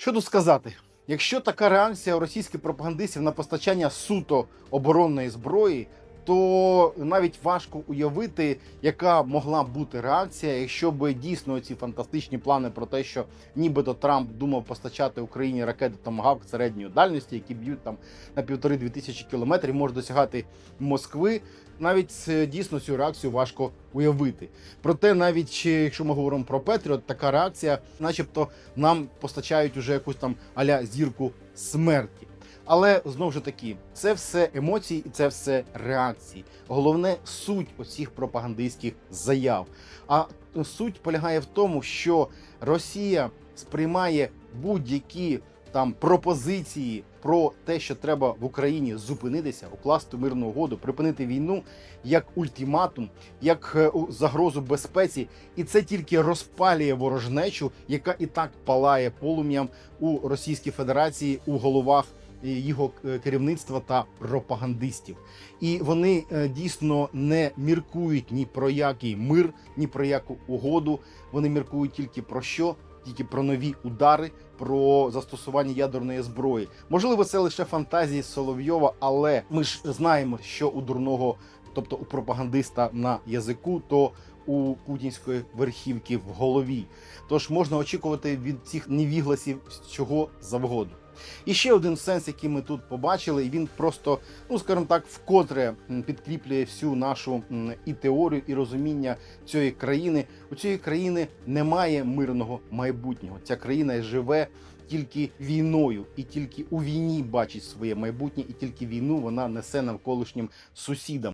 Що тут сказати? Якщо така реакція російських пропагандистів на постачання суто оборонної зброї, то навіть важко уявити, яка могла бути реакція, якщо б дійсно ці фантастичні плани про те, що нібито Трамп думав постачати Україні ракети Томагавк середньої дальності, які б'ють там на півтори-дві тисячі кілометрів, можуть досягати Москви. Навіть е, дійсно цю реакцію важко уявити. Проте, навіть якщо ми говоримо про Петріот, така реакція, начебто, нам постачають уже якусь там аля зірку смерті. Але знову ж таки, це все емоції і це все реакції. Головне суть оцих пропагандистських заяв. А суть полягає в тому, що Росія сприймає будь-які там пропозиції про те, що треба в Україні зупинитися, укласти мирну угоду, припинити війну як ультиматум, як е, загрозу безпеці, і це тільки розпалює ворожнечу, яка і так палає полум'ям у Російській Федерації у головах його е, керівництва та пропагандистів. І вони е, дійсно не міркують ні про який мир, ні про яку угоду. Вони міркують тільки про що. Тільки про нові удари, про застосування ядерної зброї. Можливо, це лише фантазії Соловйова, але ми ж знаємо, що у дурного, тобто у пропагандиста на язику, то у путінської верхівки в голові. Тож можна очікувати від цих невігласів чого завгодно. І ще один сенс, який ми тут побачили, і він просто, ну скажімо так, вкотре підкріплює всю нашу і теорію, і розуміння цієї країни. У цієї країни немає мирного майбутнього. Ця країна живе тільки війною, і тільки у війні бачить своє майбутнє, і тільки війну вона несе навколишнім сусідам.